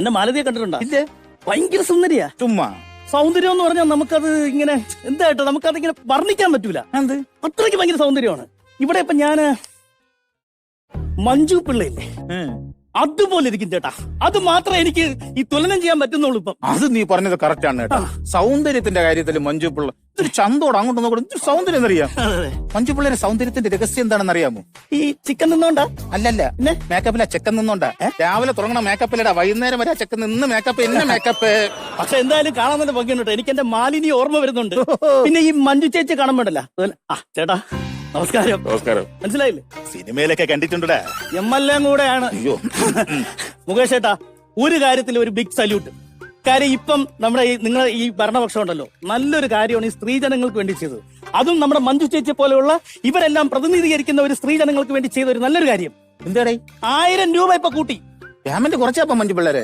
എന്റെ മാലതിയെ കണ്ടിട്ടുണ്ടോ? ഇല്ലേ? ഭയങ്കര സുന്ദരിയാ. ചുമ്മാ. സൗന്ദര്യം എന്ന് പറഞ്ഞാൽ നമുക്കത് ഇങ്ങനെ എന്തായിട്ടോ നമുക്കത് ഇങ്ങനെ വർണിക്കാൻ പറ്റൂല. എന്ത്? അത്രയ്ക്ക് ഭയങ്കര സൗന്ദര്യമാണ്. ഇവിടെ ഇപ്പൊ ഞാൻ മഞ്ജു പിള്ളയില്ലേ. അതുപോലെ ഇരിക്കും ചേട്ടാ. അത് മാത്രമേ എനിക്ക് ഈ തുലനം ചെയ്യാൻ പറ്റുന്നുള്ളൂ ഇപ്പം. അത് നീ പറഞ്ഞത് കറക്റ്റ് ആണ് കേട്ടോ സൗന്ദര്യത്തിന്റെ കാര്യത്തിൽ മഞ്ജു പിള്ള ഇതൊരു ചന്തോട് അങ്ങോട്ട് നോക്കണം സൗന്ദര്യം എന്നറിയാം അതെ, അതെ. മഞ്ജു പിള്ളയുടെ സൗന്ദര്യത്തിന്റെ രഹസ്യം എന്താണെന്ന് അറിയാമോ ഈ ചിക്കൻ നിന്നോണ്ടാ? അല്ലല്ല? മേക്കപ്പിലാ ചെക്കൻ നിന്നോണ്ടാ. രാവിലെ തുടങ്ങണ മേക്കപ്പിലടാ വൈകുന്നേരം വരെ ചെക്കൻ നിന്ന് മേക്കപ്പ് എന്നെ മേക്കപ്പ് പക്ഷെ എന്തായാലും കാണാൻ തന്നെ ഭംഗിയുണ്ട് എനിക്ക് എന്റെ മാലിനി ഓർമ്മ വരുന്നുണ്ട്. പിന്നെ ഈ മഞ്ജു ചേച്ചി കാണുമ്പോണ്ടല്ല ആ ചേട്ടാ നമസ്കാരം. നമസ്കാരം. മനസ്സിലായില്ലേ? സിനിമയിലൊക്കെ കണ്ടിട്ടുണ്ടടാ എം എൽ എ കൂടെയാണ്. അയ്യോ. മുകേഷ് ചേട്ടാ ഒരു കാര്യത്തിൽ ഒരു ബിഗ് സല്യൂട്ട് കാര്യം ഇപ്പം നമ്മുടെ ഈ നിങ്ങളെ ഈ ഭരണപക്ഷം ഉണ്ടല്ലോ. നല്ലൊരു കാര്യമാണ് ഈ സ്ത്രീജനങ്ങൾക്ക് വേണ്ടി ചെയ്തത്. അതും നമ്മുടെ മഞ്ജു ചേച്ചി പോലെയുള്ള ഇവരെല്ലാം പ്രതിനിധീകരിക്കുന്ന ഒരു സ്ത്രീജനങ്ങൾക്ക് വേണ്ടി ചെയ്ത ഒരു നല്ലൊരു കാര്യം. എന്താടേ ആയിരം രൂപ ഇപ്പൊ കൂട്ടി. പേയ്മെന്റ് കുറച്ചാപ്പം മഞ്ജു പിള്ളേരെ?